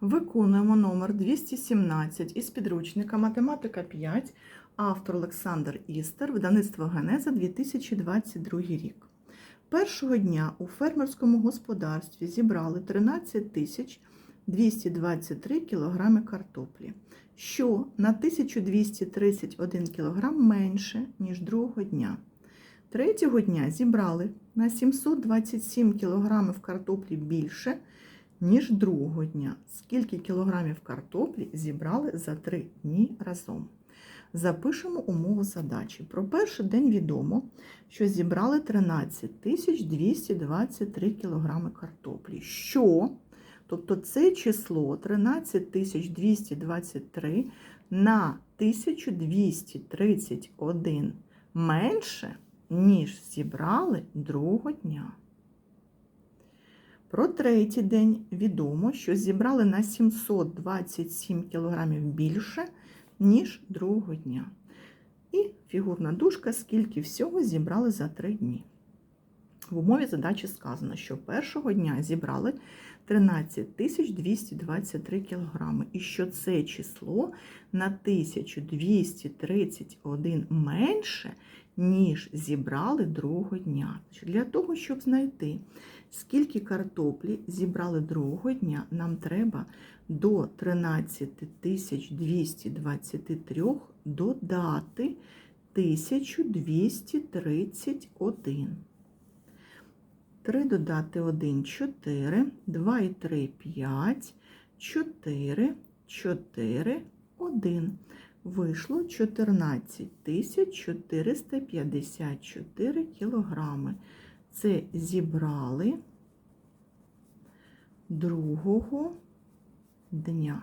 Виконуємо номер 217 із підручника Математика 5, автор Олександр Істер, видавництво Генеза 2022 рік. Першого дня у фермерському господарстві зібрали 13 тисяч 223 кг картоплі, що на 1231 кг менше, ніж другого дня. Третього дня зібрали на 727 кг картоплі більше, ніж другого дня. Скільки кілограмів картоплі зібрали за три дні разом? Запишемо умову задачі. Про перший день відомо, що зібрали 13 223 кг картоплі. Що? Тобто це число 13 223 на 1231 менше, ніж зібрали другого дня. Про третій день відомо, що зібрали на 727 кг більше, ніж другого дня. І фігурна дужка, скільки всього зібрали за три дні. В умові задачі сказано, що першого дня зібрали 13 223 кг, і що це число на 1231 менше, ніж зібрали другого дня. Для того, щоб знайти, скільки картоплі зібрали другого дня, нам треба до 13 223 додати 1231. 3 додати 1 4, 2 і 3 5, 4, 4, 1. Вийшло 14 454 кілограми. Це зібрали другого дня.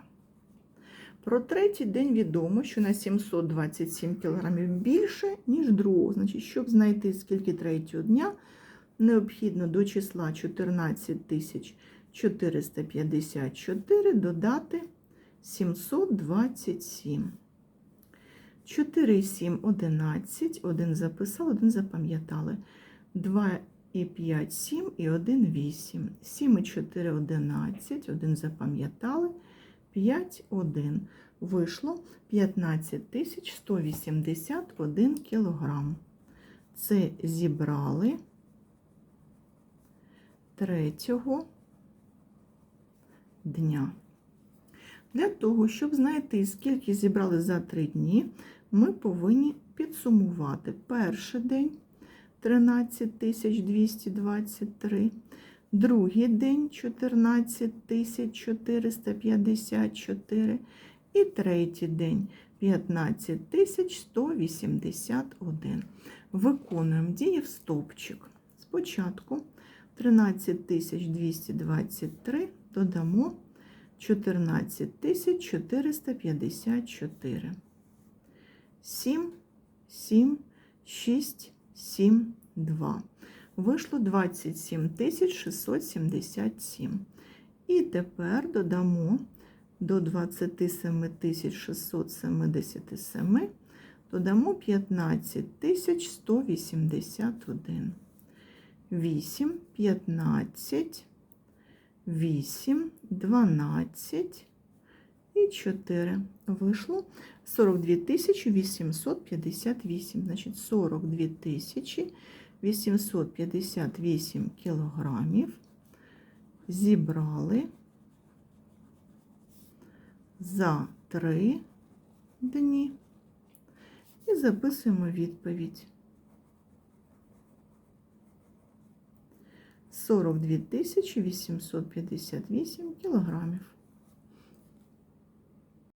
Про третій день відомо, що на 727 кілограмів більше, ніж другого. Значить, щоб знайти скільки третього дня, необхідно до числа 14 454 додати 727. 4 7 – 11, 1 записали, 1 запам'ятали. 2 і 5 – 7 і 1 – 8. 7 і 4 – 11, 1 запам'ятали. 5, 1. Вийшло 15 181 кілограм. Це зібрали третього дня. Для того, щоб знайти, скільки зібрали за три дні, ми повинні підсумувати перший день 13 223, другий день 14 454 і третій день 15 181. Виконуємо дії в стовпчик. Спочатку 13 223 додамо 14 454. 7, 7, 6, 7, 2. Вийшло 27 677. І тепер додамо до 27 677, додамо 15 181. 8, 15, 8, 12 і 4. Вийшло 42 858. Значить, 42 858 кілограмів зібрали за 3 дні і записуємо відповідь. 42 858 кілограмів.